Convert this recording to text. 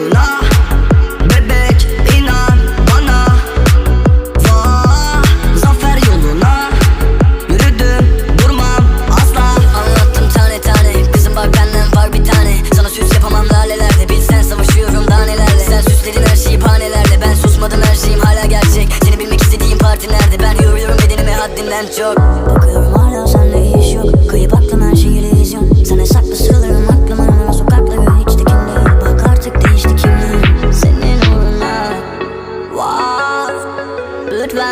aklına Bebek inan bana. Vah zafer yoluna Yürüdüm durmam asla. Anlattım tane tane kızım bak benden var bir tane. Sana süs yapamam lalelerde bilsen savaşıyorum danelerle. Sen süsledin her şeyi panelerde ben susmadım her şeyim hala gerçek. Seni bilmek istediğim parti nerede? Ben yoruyorum bedenime haddinden çok. Bakıyorum hala sende iş yok. Kıyı bak